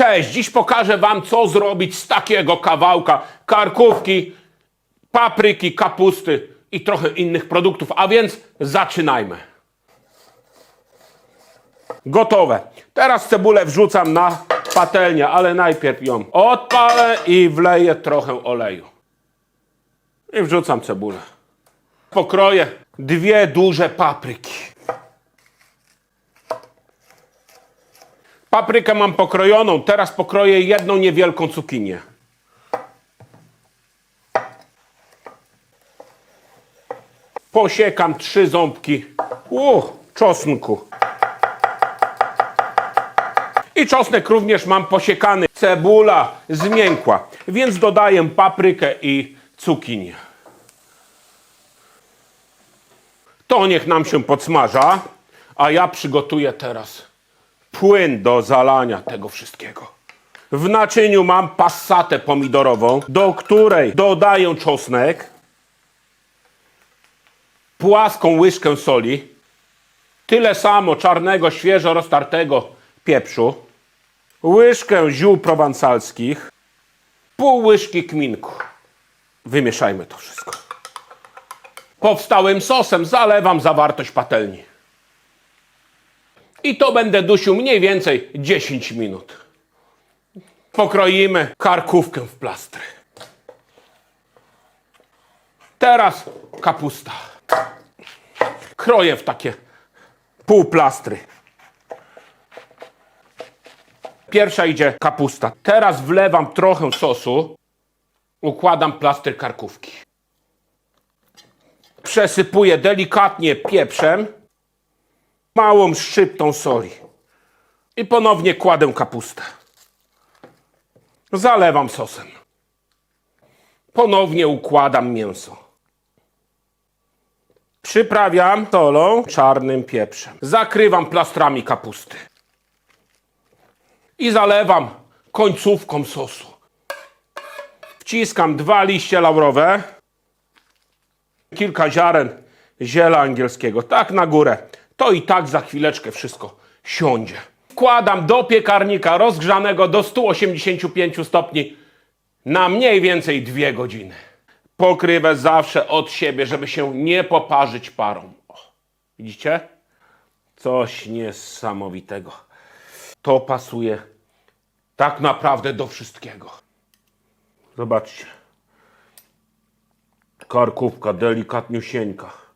Cześć, dziś pokażę Wam, co zrobić z takiego kawałka karkówki, papryki, kapusty i trochę innych produktów. A więc zaczynajmy. Gotowe. Teraz cebulę wrzucam na patelnię, ale najpierw ją odpalę i wleję trochę oleju. I wrzucam cebulę. Pokroję dwie duże papryki. Paprykę mam pokrojoną, teraz pokroję jedną niewielką cukinię. Posiekam trzy ząbki u, czosnku. I czosnek również mam posiekany. Cebula zmiękła, więc dodaję paprykę i cukinię. To niech nam się podsmaża, a ja przygotuję teraz płyn do zalania tego wszystkiego. W naczyniu mam passatę pomidorową, do której dodaję czosnek, płaską łyżkę soli, tyle samo czarnego, świeżo roztartego pieprzu, łyżkę ziół prowansalskich, pół łyżki kminku. Wymieszajmy to wszystko. Powstałym sosem zalewam zawartość patelni. I to będę dusił mniej więcej 10 minut. Pokroimy karkówkę w plastry. Teraz kapusta. Kroję w takie półplastry. Pierwsza idzie kapusta. Teraz wlewam trochę sosu. Układam plastry karkówki. Przesypuję delikatnie pieprzem małą szczyptą soli. I ponownie kładę kapustę. Zalewam sosem. Ponownie układam mięso. Przyprawiam solą, czarnym pieprzem. Zakrywam plastrami kapusty. I zalewam końcówką sosu. Wciskam dwa liście laurowe, kilka ziaren ziela angielskiego, tak na górę. To i tak za chwileczkę wszystko siądzie. Wkładam do piekarnika rozgrzanego do 185 stopni na mniej więcej dwie godziny. Pokrywę zawsze od siebie, żeby się nie poparzyć parą. O, widzicie? Coś niesamowitego. To pasuje tak naprawdę do wszystkiego. Zobaczcie. Karkówka delikatniusieńka.